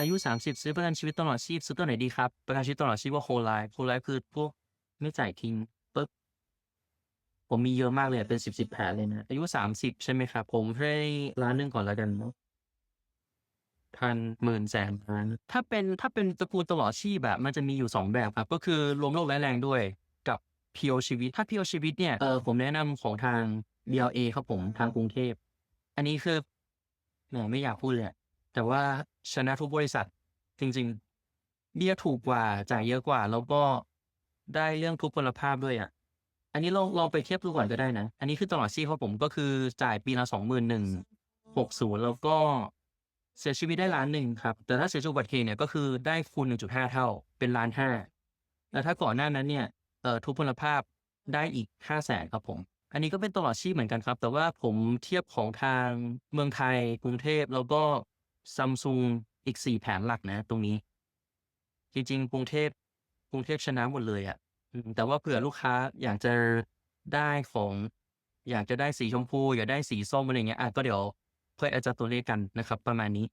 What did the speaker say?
อายุ 30 ซื้อประกันชีวิตตลอดชีพซื้อตัวไหนดีครับ ประกันชีวิตตลอดชีพว่าโคไลฟ์โคไลฟ์คือพวกไม่จ่ายทิ้งปึ๊บผมมีเยอะมากเลยเป็นสิบสิบแผลเลยนะอายุ 30 ใช่ไหมครับ ผมให้ล้านหนึ่งก่อนแล้วกันเนาะพันหมื่นแสนล้านถ้าเป็นถ้าเป็นตระกูลตลอดชีพแบบมันจะมีอยู่สองแบบครับ ก็คือรวมโรคร้ายแรงด้วยกับเพียวชีวิต ถ้าเพียวชีวิตเนี่ยเออผมแนะนำของทาง BLA ครับผมทางกรุงเทพ อันนี้คือแหมไม่อยากพูดเลย แต่ว่าชนะทุกบริษัทจริงๆ เบี้ยถูกกว่าจ่ายเยอะกว่า แล้วก็ได้เรื่องทุพพลภาพด้วยอะ อันนี้ลองลองไปเทียบดูก่อนก็ได้นะ อันนี้คือตลอดชีพของผมก็คือจ่ายปีละสองหมื่นหนึ่งหกศูนย์แล้วก็เสียชีวิตได้ล้านหนึ่งครับ แต่ถ้าเสียชีวิตอุบัติเหตุเนี่ยก็คือได้คูณหนึ่งจุดห้าเท่าเป็นล้านห้าแล้วถ้าก่อนหน้านั้นเนี่ยเอ่อทุพพลภาพได้อีกห้าแสนครับผม อันนี้ก็เป็นตลอดชีพเหมือนกันครับ แต่ว่าผมเทียบของทางเมืองไทยกรุงเทพแล้วก็ ซัมซุงอีกสี่แผนหลักนะ ตรงนี้ จริงๆกรุงเทพกรุงเทพชนะหมดเลยอะ่ะแต่ว่าเผื่อลูกค้าอยากจะได้ของ อยากจะได้สีชมพู อยากได้สีส้มอะไรเงี้ยอะก็เดี๋ยวค่อยอาจจะตัวเลขกันนะครับ ประมาณนี้